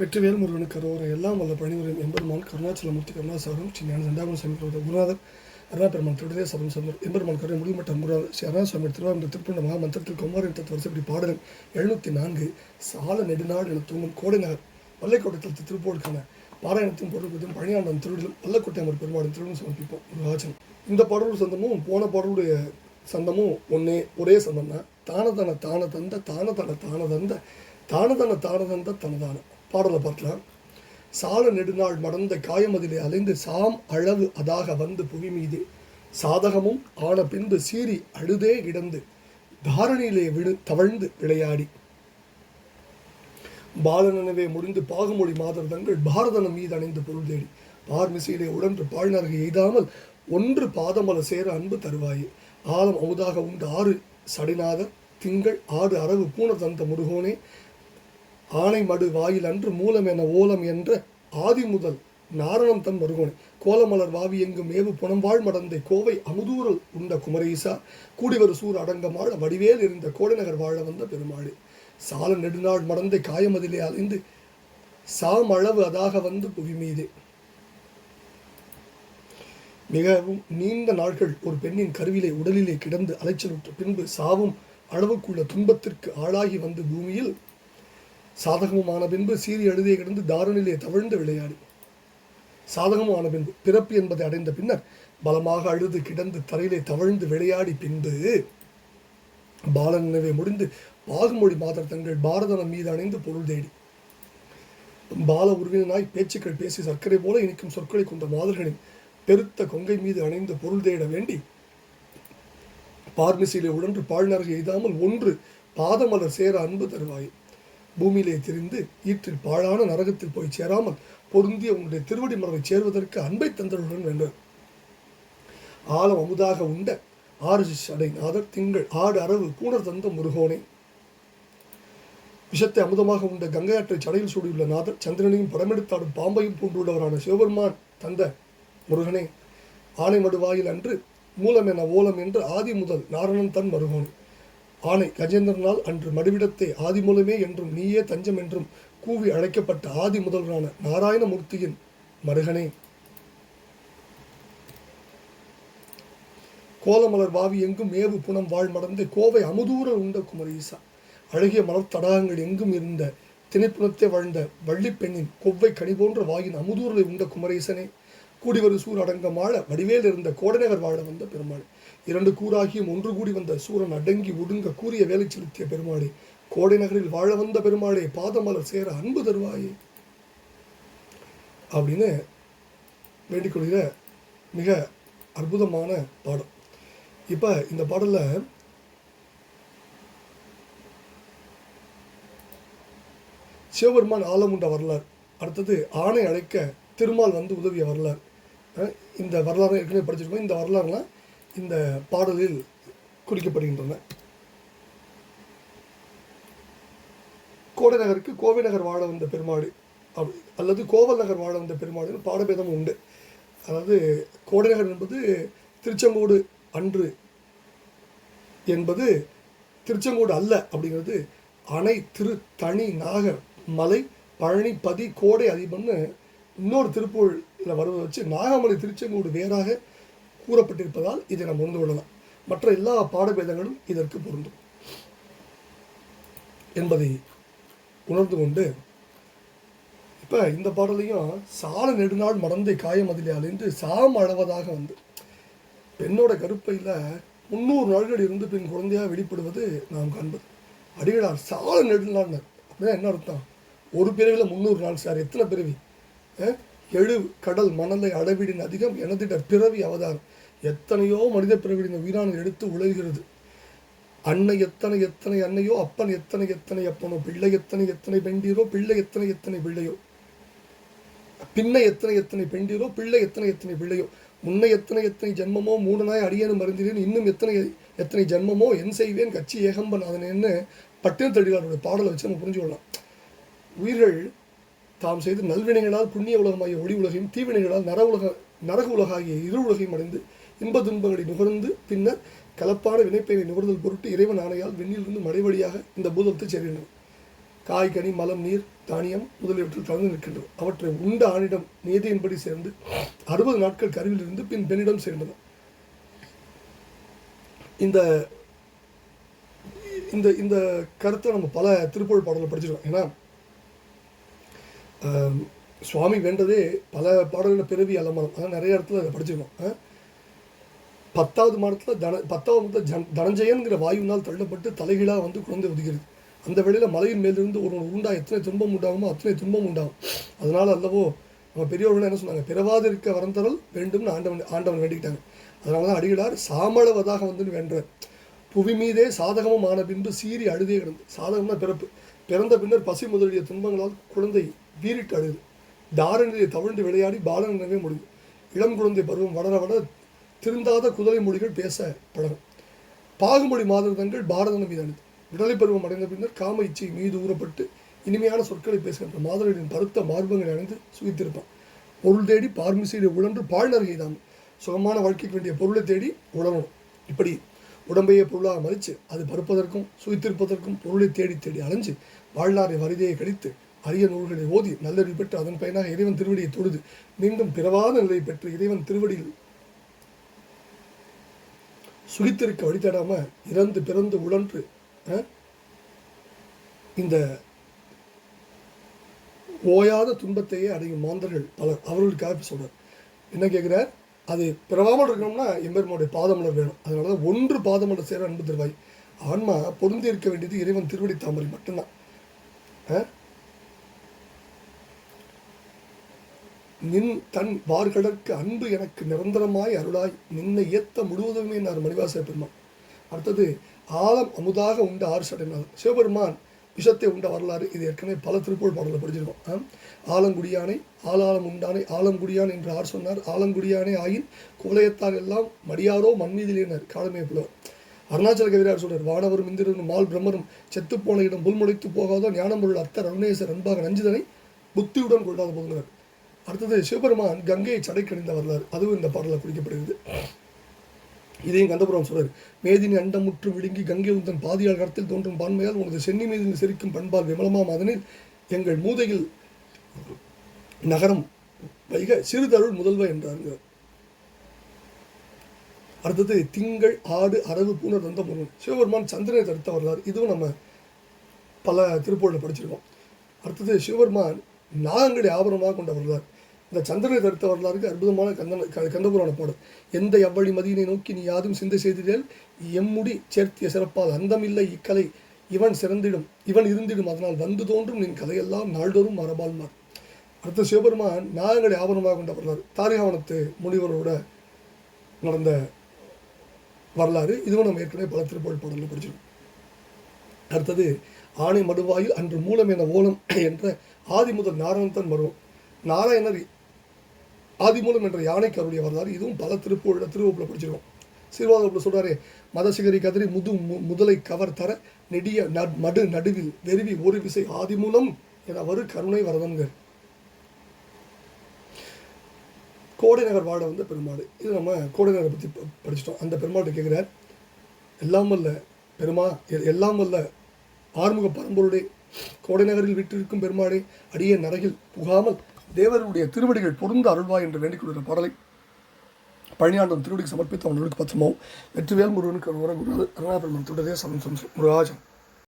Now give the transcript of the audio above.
வெற்றிவேல் முருகனுக்கு கரோரை எல்லாம் வல்ல பணிவுரையும் எம்பெருமான் கருணாச்சலமூர்த்தி கருணாசாரம் ஸ்ரீ ஞான சண்டாமன் சாமி பிரபுத குருநாதர் அருணா பெருமான் திருடதே சபம் சந்தர் எம்பெருமான் கருணை முடிமட்ட முருகன் ஸ்ரீ அருணாசுவாமி திருவாரூர் திருப்பண்ட மகாமந்திரத்தில் குமாரின் தத்து வருஷப்படி பாடலும் எழுநூற்றி நான்கு சால நெடுநாடு என தூங்கும் கோடை வல்லைக்கோட்டத்தில் திருப்போடுக்கான பாராயணத்தின் பொருள் குறித்தும் திருடலும் வல்லக்கோட்டை அமர் பெருமாளின் திருடலும் சமர்ப்பிப்போம். ஒரு இந்த பாடலோட சந்தமும் போன பாடலுடைய சந்தமும் ஒன்னே ஒரே சந்தம் தான் தானதன தான தந்த தானதன தான தந்த தானதன தான தந்த தனதான. பாடலை பார்க்கலாம் சால நெடுநாள் மடந்த காயமதிலே அலைந்து சாம் அளவு அதாக வந்து புவி மீது சாதகமும் ஆன பின்பு சீறி அழுதே கிடந்து தாரணியிலே விழு தவழ்ந்து விளையாடி. பாலனனவே முடிந்து பாகுமொழி மாதர்தங்கள் பாரதனம் மீது அணைந்து பொருள் தேடி. பார்மிசையிலே உடன்று பாழ்நரகு எய்தாமல் ஒன்று பாதமல சேர அன்பு தருவாயே. ஆலம் அமுதாக உண்டு ஆறு சடிநாத திங்கள் ஆறு அரவு பூண தந்த முருகோனே. ஆனை மடு வாயில் அன்று மூலம் என ஓலம் என்ற ஆதி முதல் நாரணம் தன் மருகோனே. கோலமலர் வாவி எங்கும் மேவு புனம்வாழ் மடந்தை கோவை அமுதூரல் உண்ட குமரேசா. கூடிவரு சூர் அடங்கமாழ வடிவேல் இருந்த கோடைநகர் வாழ வந்த பெருமாளே. சால நெடுநாள் மடந்தை காயமதிலே அலைந்து சாமளவு அதாக வந்து புவி மீதே. மிகவும் நீண்ட நாட்கள் ஒரு பெண்ணின் கருவிலே உடலிலே கிடந்து அலைச்சலுற்ற பின்பு சாவும் அளவுக்குள்ள துன்பத்திற்கு ஆளாகி வந்து பூமியில் சாதகமுமான பின்பு சீறி அழுதே கிடந்து தாருணிலே தவழ்ந்து விளையாடி. சாதகமான பின்பு பிறப்பு என்பதை அடைந்த பின்னர் பலமாக அழுது கிடந்து தரையிலே தவழ்ந்து விளையாடி பின்பு பாலன் நினைவை முடிந்து பாகுமொழி மாதர் தங்கள் பாரதனம் மீது அணைந்து பொருள் தேடி. பால உருவினாய் பேச்சுக்கள் பேசி சர்க்கரை போல இனிக்கும் சொற்களை கொண்ட மாதர்களின் பெருத்த கொங்கை மீது அணைந்து பொருள் தேட வேண்டி பார்மிசையிலே உடன்று பாழ்நரகு எய்தாமல் ஒன்று பாதமலர் சேர அன்பு தருவாய். பூமியிலே திரிந்து ஈற்றில் பாழான நரகத்தில் போய் சேராமல் பொருந்திய உன்னுடைய திருவடி மரபை சேர்வதற்கு அன்பை தந்தருடன் வேண்டும் ஆழம் அமுதாக உண்ட ஆறு சடை நாதர் திங்கள் ஆடு அரவு கூணர் தந்த முருகோனை. விஷத்தை அமுதமாக உண்ட கங்கையாற்றை சடையில் சூடியுள்ள நாதர் சந்திரனையும் படமெடுத்தாடும் பாம்பையும் பூண்டுள்ளவரான சிவபெருமான் தந்த முருகனே. ஆனை மடுவாயில் அன்று மூலம் என ஓலம் என்று ஆதி முதல் நாரணன் தன் மருகோனே. ஆனை கஜேந்திரனால் அன்று மடுவிடத்தை ஆதிமூலமே என்றும் நீயே தஞ்சம் என்றும் கூவி அழைக்கப்பட்ட ஆதி முதல்வரான நாராயணமூர்த்தியின் மருகனே. கோலமலர் வாவி எங்கும் மேவு புனம் வாழ் மடந்து கோவை அமுதூர உண்ட குமரீசா அழகிய மலர் தடாகங்கள் எங்கும் இருந்த திணைப்புணத்தை வாழ்ந்த வள்ளிப்பெண்ணின் கொவ்வை கனி போன்ற வாயின் அமுதூரலை உண்ட குமரேசனே கூடிவரு சூர் அடங்கமாழ வடிவேல் இருந்த கோடநகர் வாழ வந்த பெருமாள். இரண்டு கூறாகியும் ஒன்று கூடி வந்த சூரன் அடங்கி ஒடுங்க கூறிய வேலை செலுத்திய பெருமாளே கோடை நகரில் வாழ வந்த பெருமாளே பாதமலர் சேர அன்பு தருவாயே. அப்படின்னு வேண்டிக் கொள்கிற மிக அற்புதமான பாடம் இப்போ இந்த பாடலில் சிவபெருமான் ஆலமுண்ட வரலாறு அடுத்தது ஆணை அழைக்க திருமால் வந்து உதவிய வரலாறு. இந்த வரலாறு ஏற்கனவே படிச்சிருக்கோம். இந்த வரலாறுலாம் இந்த பாடலில் குறிக்கப்படுகின்றன. கோடை நகருக்கு கோவை நகர் வாழ வந்த பெருமாடு அப்படி அல்லது கோவல் நகர் வாழ வந்த பெருமாடுன்னு பாடபேதம் உண்டு. அதாவது கோடை நகர் என்பது திருச்செங்கோடு அன்று என்பது திருச்செங்கோடு அல்ல அப்படிங்கிறது அணை திரு தனி நாக மலை பழனி பதி கோடை அதிபம்னு இன்னொரு திருப்பூரில் வருவதை வச்சு நாகமலை திருச்செங்கோடு வேறாக கூறப்பட்டிருப்பதால் இதை நாம் உணர்ந்து கொள்ளலாம். மற்ற எல்லா பாடபேதங்களும் இதற்கு பொருந்தும் என்பதை உணர்ந்து கொண்டு இப்போ இந்த பாடலையும் சால நெடுநாள் மறந்து காயம் அதிலே அழிந்து சாம் அளவதாக வந்து பெண்ணோட கருப்பையில் முந்நூறு நாள்கள் இருந்து பின் குழந்தையாக வெளிப்படுவது நாம் காண்பது. அடிகளார் சால நெடுநாள்னர். அப்படின்னா என்ன அர்த்தம்? ஒரு பிறவியில் முந்நூறு நாள் சார் எத்தனை பிறவி? அஹ்? எழு கடல் மணலை அளவிடின் அதிகம் எனதிட பிறவி அவதாரம். எத்தனையோ மனித பிறவி இந்த உயிரானது எடுத்து உழைகிறது அன்னை எத்தனை எத்தனை அன்னையோ அப்பன் எத்தனை எத்தனை அப்பனோ பிள்ளை எத்தனை எத்தனை பெண்டீரோ பிள்ளை எத்தனை எத்தனை பிள்ளையோ. பின்னை எத்தனை எத்தனை பெண்டீரோ பிள்ளை எத்தனை எத்தனை பிள்ளையோ. முன்னை எத்தனை எத்தனை ஜென்மமோ மூடனாய் அடியேனும் மருந்தினேன். இன்னும் எத்தனை எத்தனை ஜென்மமோ என் செய்வேன் கட்சி ஏகம்பன். அதனேன்னு பட்டின தடிகாரோட பாடலை வச்சு நம்ம புரிஞ்சுக்கொள்ளலாம். உயிர்கள் தாம் செய்த நல்வினைகளால் புண்ணிய உலகமாகிய ஒளி உலகையும் தீவினைகளால் நர உலக நரக உலகாகிய இரு உலகையும் அடைந்து இன்ப துன்பங்களை நுகர்ந்து பின்னர் கலப்பான வினைப்பெயரை நுகர்தல் பொருட்டு இறைவன் ஆணையால் விண்ணிலிருந்து மழை வழியாக இந்த பூதத்தை சேர்கின்றன காய் கனி மலம் நீர் தானியம் முதலியவற்றில் கலந்து நிற்கின்றோம் அவற்றை உண்ட ஆணிடம் நீதியின்படி சேர்ந்து அறுபது நாட்கள் கருவில் இருந்து பின் பெண்ணிடம் சேர்ந்தது இந்த இந்த இந்த கருத்தை நம்ம பல திருப்பூர் பாடலில் படிச்சிருக்கோம். ஏன்னா சுவாமி வேண்டதே பல பாடல்களில் பிறவி அலமரம். அதான் நிறைய இடத்துல அதை படிச்சிருக்கோம். ஆ? பத்தாவது மாதத்தில் தன பத்தாவது மாதத்தில் ஜன் தனஞ்சயன்கிற வாயுனால் தள்ளப்பட்டு தலைகீழாக வந்து குழந்தை ஒதுக்கிறது அந்த வேளையில் மலையின் மேலிருந்து ஒரு உண்டா எத்தனை துன்பம் உண்டாகுமோ அத்தனை துன்பம் உண்டாகும். அதனால் அல்லவோ நம்ம பெரியவர்கள் என்ன சொன்னாங்க பிறவாது இருக்க வரந்தரல் வேண்டும்னு ஆண்டவன் ஆண்டவன் வேண்டிக்கிட்டாங்க. அதனால தான் அடிகளார் சாமளவதாக வந்து வென்றார் புவி மீதே சாதகமும் ஆன பின்பு சீறி அழுதே கிடந்து சாதகம்னா பிறப்பு. பிறந்த பின்னர் பசி முதலிய துன்பங்களால் குழந்தை வீறிட்டு அழுது. தாரணியை தவழ்ந்து விளையாடி பாலன் எனவே முடியும். இளம் குழந்தை பருவம் வளர வளர திருந்தாத குதிரை மொழிகள் பேச பழகும் பாகுமொழி மாதங்கள் பாரதன மீது அணிந்து விடலை பருவம் அடைந்த பின்னர் காம இச்சை மீது ஊறப்பட்டு இனிமையான சொற்களை பேசுகின்ற மாதர்களின் பருத்த மார்பங்களை அணிந்து சுகித்திருப்பான். பொருள் தேடி பார்மிசையை உழன்று பாழ்நர் தான். சுகமான வாழ்க்கைக்கு வேண்டிய பொருளை தேடி உழவணும் இப்படி உடம்பையே பொருளாக மறித்து அது பருப்பதற்கும் சுகித்திருப்பதற்கும் பொருளை தேடி தேடி அலைஞ்சு வாழ்நாரை வரிதையை கடித்து அரிய நூல்களை ஓதி நல்லறிவு பெற்று அதன் பயனாக இறைவன் திருவடியை தொழுது மீண்டும் பிறவாத நிலையை பெற்று இறைவன் திருவடியில் சுகித்திருக்க தேடாமல் இறந்து பிறந்து உழன்று இந்த ஓயாத துன்பத்தையே அடையும் மாந்தர்கள் பலர். அவர்களுக்காக சொல்கிறார் என்ன கேட்குறார்? அது பிறவாமல் இருக்கணும்னா எம்பெருமானுடைய பாதமலர் வேணும். அதனால தான் ஒன்று பாதமலர் சேர அன்பு தருவாய். ஆன்மா பொருந்தி இருக்க வேண்டியது இறைவன் திருவடி தாமரை மட்டும்தான். நின் தன் வார்கடற்கு அன்பு எனக்கு நிரந்தரமாய் அருளாய். நின்னை ஏத்த முழுவதுமே நான் மணிவாச பெருமான். அடுத்தது ஆலம் அமுதாக உண்ட ஆறு சடைநாள். சிவபெருமான் விஷத்தை உண்ட வரலாறு இது ஏற்கனவே பல திருப்பூர் பாடலில் படிச்சிருக்கோம். ஆலங்குடியானை ஆளாளம் உண்டானை ஆலங்குடியான் என்று ஆர் சொன்னார். ஆலங்குடியானை ஆயின் குவலயத்தார் எல்லாம் மடியாரோ மண்மீதிலேனர். காலமே புலவர். அருணாச்சல கவிரார் சொல்றார் வானவரும் இந்திரனும் மால் பிரம்மரும் செத்துப்போன இடம் புல்முளைத்து போகாதோ ஞானம்பொருள் அர்த்தர் அருணேசர் அன்பாக நஞ்சுதனை புத்தியுடன் கொள்ளாத போதுங்கிறார். அடுத்தது சிவபெருமான் கங்கையை சடைக்கடைந்த வரலாறு. அதுவும் இந்த பாடலில் குறிக்கப்படுகிறது. இதையும் கந்தபுரம் சொல்றார். மேதினி அண்டமுற்று விழுங்கி கங்கை உந்தன் பாதியால் கரத்தில் தோன்றும் பான்மையால் உனது சென்னி மீது செரிக்கும் பண்பால் விமலமாம். அதனில் எங்கள் மூதையில் நகரம் வைக சிறுதருள் முதல்வ என்றாருங்க அடுத்தது திங்கள் ஆடு அரவு பூனர் தந்த முருகன். சிவபெருமான் சந்திரனை தடுத்த வரலாறு. இதுவும் நம்ம பல திருப்பூரில் படிச்சிருக்கோம். அடுத்தது சிவபெருமான் நாகங்களை ஆபரணமாக கொண்ட வரலாறு. இந்த சந்திரனை தடுத்த வரலாறுக்கு அற்புதமான கந்தன க- கந்தபுராண பாடல். எந்த எவ்வழி மதியினை நோக்கி நீ யாதும் சிந்தை செய்திடல் எம்முடி சேர்த்திய சிறப்பால் அந்தமில்லை இக்கலை. இவன் சிறந்திடும் இவன் இருந்திடும் அதனால் வந்து தோன்றும் நின் கதையெல்லாம் நாள்தோறும் மரபால்மார். அடுத்த சிவபெருமான் நாகங்களை ஆவணமாக கொண்ட வரலாறு. தாரிகாவனத்து முனிவரோட நடந்த வரலாறு. இதுவும் நம்ம ஏற்கனவே பல திருப்பூர் பாடலில் படிச்சிருக்கோம். அடுத்தது ஆணை மடுவாயில் அன்று மூலம் என ஓலம் என்ற ஆதி முதல் நாராயணத்தன் மருவம் நாராயணர் ஆதிமூலம் என்ற யானைக்கு அருளிய வரலாறு இதுவும் பல திருப்பூரில் திருவப்பில் படிச்சிருக்கோம். சீர்வாதத்தில் சொல்கிறாரே மதசிகரி கதிரி முது மு- முதலை கவர் தர நெடிய நட்- மடு நடுவில் வெறுவி ஒரு விசை ஆதிமூலம் என வரு கருணை வரதன்கள். கோடை நகர் வாழ வந்த பெருமாள். இது நம்ம கோடை நகரை பற்றி ப- படிச்சிட்டோம். அந்த பெருமாட்டை கேட்குறார் எல்லாம் வல்ல பெருமா எல்லாம் வல்ல ஆறுமுக பரம்பொருளே. கோடை நகரில் விட்டிருக்கும் பெருமாடே அடிய நரகில் புகாமல் தேவருடைய திருவடிகள் பொருந்த அருள்வாய் என்று வேண்டிக் கொள்கிற பாடலை பழனியாண்டம் திருவடிக்கு சமர்ப்பித்து அவனுக்கு பத்திரமாவும் வெற்றிவேல் முருகனுக்கு அருவரம் குருவாது அருணாபெருமன் தொடரே சமம் முருகாஜன்.